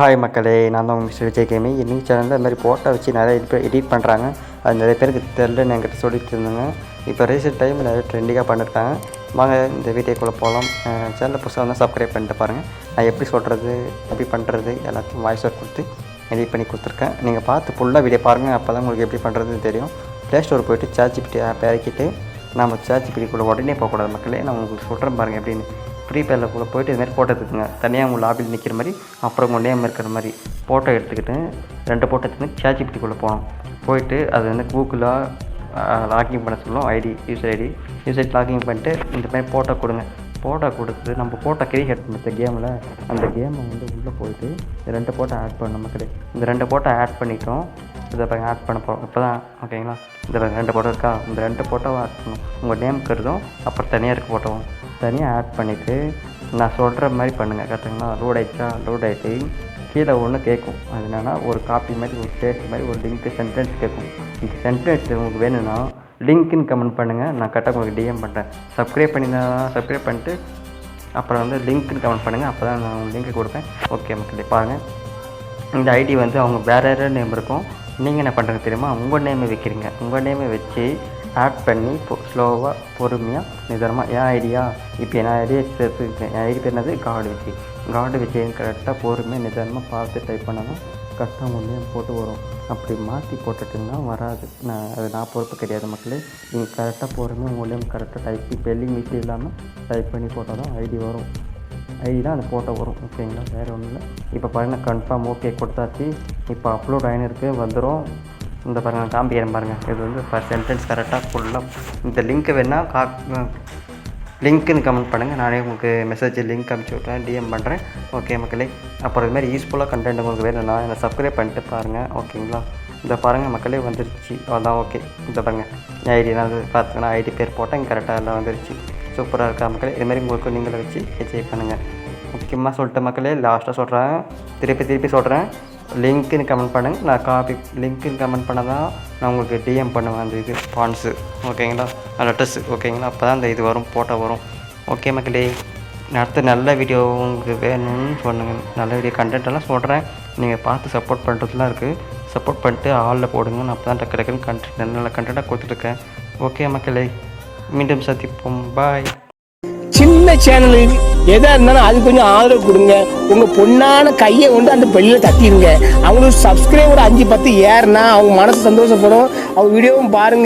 Hi மக்களே. நான் தான் உங்கள் மிஸ்டர் விஜய் கேமி. இன்னைக்கு சேனலில் இந்த மாதிரி ஃபோட்டோ வச்சு நிறைய எடிட் எடிட் பண்ணுறாங்க அது நிறைய பேருக்கு தெரிலன்னு என்கிட்ட சொல்லிட்டு இருந்தாங்க. இப்போ ரீசெண்ட் டைம் நிறைய ட்ரெண்டிங்காக பண்ணியிருக்காங்க வாங்க இந்த வீடியோக்குள்ளே போகலாம் சேனலில் புதுசாக வந்து சப்ஸ்கிரைப் பண்ணிட்டு பாருங்கள் நான் எப்படி சொல்கிறது எப்படி பண்ணுறது எல்லாத்தையும் வாய்ஸ் ஒர்க் கொடுத்து எடிட் பண்ணி கொடுத்துருக்கேன். நீங்கள் பார்த்து ஃபுல்லாக வீடியோ பாருங்கள் அப்போ தான் உங்களுக்கு எப்படி பண்ணுறதுன்னு தெரியும். ப்ளே ஸ்டோர் போயிட்டு சார்ஜிபிடி ஆப் இறக்கிட்டு நம்ம சார்ஜிபிடிக்குள்ளே உடனே போகக்கூடாது மக்களே. நான் உங்களுக்கு சொல்கிறேன் பாருங்கள் எப்படின்னு. ஃப்ரீ ஃபயரில் கூட போயிட்டு இதுமாதிரி ஃபோட்டோ எடுத்துக்கோங்க. தனியாக உங்கள் லாபியில் நிற்கிற மாதிரி அப்புறம் உங்கள் நேம் இருக்கிற மாதிரி ஃபோட்டோ எடுத்துக்கிட்டு ரெண்டு ஃபோட்டோ எடுத்துக்கிட்டு சேட்ஜிபிடிக்குள்ளே போகணும். போயிட்டு அது வந்து கூகுளாக லாகின் பண்ண சொல்லும். ID user ID user login பண்ணிட்டு இந்த மாதிரி ஃபோட்டோ கொடுங்க. ஃபோட்டோ கொடுத்து நம்ம ஃபோட்டோ கிரியேட் பண்ணுற கேமில் அந்த கேமை வந்து உள்ளே போயிட்டு இந்த ரெண்டு ஃபோட்டோ ஆட் பண்ண மக்களே இந்த ரெண்டு ஃபோட்டோ ஆட் பண்ணிட்டோம். இதை பாருங்க ஆட் பண்ண போகிறோம் இப்போ தான் ஓகேங்களா இந்த ரெண்டு ஃபோட்டோ இருக்கா? இந்த ரெண்டு ஃபோட்டோவை ஆட் பண்ணணும். உங்கள் நேம் கருதும் அப்புறம் தனியாக இருக்க ஃபோட்டோவும் தனியாக ஆட் பண்ணிவிட்டு நான் சொல்கிற மாதிரி பண்ணுங்கள் கரெக்டுங்களா லோட் ஆகிடுச்சா லோட் ஆகிட்டு கீழே ஒன்று கேட்கும். அது என்னென்னா ஒரு காப்பி மாதிரி ஒரு டேஸ்ட் மாதிரி ஒரு லிங்க்கு சென்டென்ஸ் கேட்கும். இந்த சென்டென்ஸ் உங்களுக்கு வேணும்னா லிங்க்குன்னு கமெண்ட் பண்ணுங்கள் நான் கரெக்டாக உங்களுக்கு டிஎம் பண்ணுறேன் சப்ஸ்கிரைப் பண்ணினா சப்ஸ்கிரைப் பண்ணிட்டு அப்புறம் வந்து லிங்க்குன்னு கமெண்ட் பண்ணுங்கள் அப்போ தான் நான் லிங்க்கு கொடுப்பேன். ஓகே மக்களே பாருங்கள் இந்த ஐடி வந்து அவங்க வேறு வேறு நேம் இருக்கும். நீங்கள் என்ன பண்ணுறது தெரியுமா? உங்கள் நேமை வைக்கிறீங்க. உங்கள் நேமை வச்சு ஆட் பண்ணி ஸ்லோவாக பொறுமையாக நிதானமாக என் ஐடியா இப்போ என் ஐடியா சேர்த்துருக்கேன் என் ஐடி பேர் என்னது? கார்டு வச்சு. கார்டு வச்சு கரெக்டாக பொறுமையாக நிதானமாக பார்த்து டைப் பண்ணாலும் கரெக்டாக உங்கள் போட்டு வரும். அப்படி மாற்றி போட்டுட்டிங்கன்னா வராது. நான் அது நான் பொறுப்பு கிடையாது மக்களே. நீங்கள் கரெக்டாக பொறுமையாக உங்களையும் கரெக்டாக டைப் ஸ்பெல்லிங் மிஸ்டேக் இல்லாமல் டைப் பண்ணி போட்டால் தான் ஐடி வரும். ஐடி தான் அந்த ஃபோட்டோ வரும் ஓகேங்களா வேறு ஒன்றும் இல்லை இப்போ பாருங்கள் கன்ஃபார்ம் ஓகே கொடுத்தாச்சு. இப்போ அப்லோட் ஆகினிருக்கு வந்துடும் இந்த பாருங்கள் நான் காமிக்கிறேன் பாருங்கள் இது வந்து இப்போ சென்டென்ஸ் கரெக்டாக ஃபுல்லாக இந்த லிங்க்கு வேணால் கா லிங்க்குன்னு கமெண்ட் பண்ணுங்கள் நானே உங்களுக்கு மெசேஜ் லிங்க் அனுப்பிச்சி விட்றேன் டிஎம் பண்ணுறேன் ஓகே மக்களே அப்புறம் இதுமாதிரி யூஸ்ஃபுல்லாக கண்டென்ட் உங்களுக்கு வேணும்னா என்னை சப்ஸ்கிரைப் பண்ணிட்டு பாருங்கள் ஓகேங்களா இந்த பாருங்கள் மக்களே வந்துருச்சு. அதான் ஓகே இந்த பாருங்கள் ஐடி நான் பார்த்துக்கணும் ஐடி பேர் போட்டேன் கரெக்டாக எல்லாம் வந்துருச்சு. சூப்பராக இருக்கா மக்களே? இதுமாதிரி உங்களுக்கு நீங்களை வச்சு என்ஜாய் பண்ணுங்கள் முக்கியமாக சொல்லிட்ட மக்களே லாஸ்ட்டாக சொல்கிறேன் திருப்பி திருப்பி சொல்கிறேன் லிங்க்குன்னு கமெண்ட் பண்ணுங்கள் நான் காப்பி லிங்க்குன்னு கமெண்ட் பண்ணால் தான் நான் உங்களுக்கு டிஎம் பண்ணுவேன் அந்த இது பான்ஸு ஓகேங்களா லெட்டர்ஸ் ஓகேங்களா அப்போ தான் அந்த இது வரும் ஃபோட்டோ வரும். ஓகே மக்களே அடுத்த நல்ல வீடியோ உங்களுக்கு வேணும்னு சொல்லுங்கள் நல்ல வீடியோ கண்டென்ட்டெல்லாம் சொல்கிறேன் நீங்கள் பார்த்து சப்போர்ட் பண்ணுறதுலாம் இருக்குது சப்போர்ட் பண்ணிட்டு ஆளில் போடுங்க நான் அப்போ தான் டக்கு டக்குன்னு கண்டென்ட் நல்ல நல்ல கண்டென்ட்டாக கொடுத்துட்ருக்கேன் ஓகே மக்களே. மீண்டும் சந்திப்போம். பாய் சின்ன சேனலு எதா இருந்தாலும் அது கொஞ்சம் ஆதரவு கொடுங்க. உங்க பொண்ணான கையை கொண்டு அந்த பெல்லில தட்டிடுங்க அவங்களுக்கு சப்ஸ்கிரைபர் அஞ்சு பத்து ஏறுனா அவங்க மனசு சந்தோஷப்படும். அவங்க வீடியோவும் பாருங்க.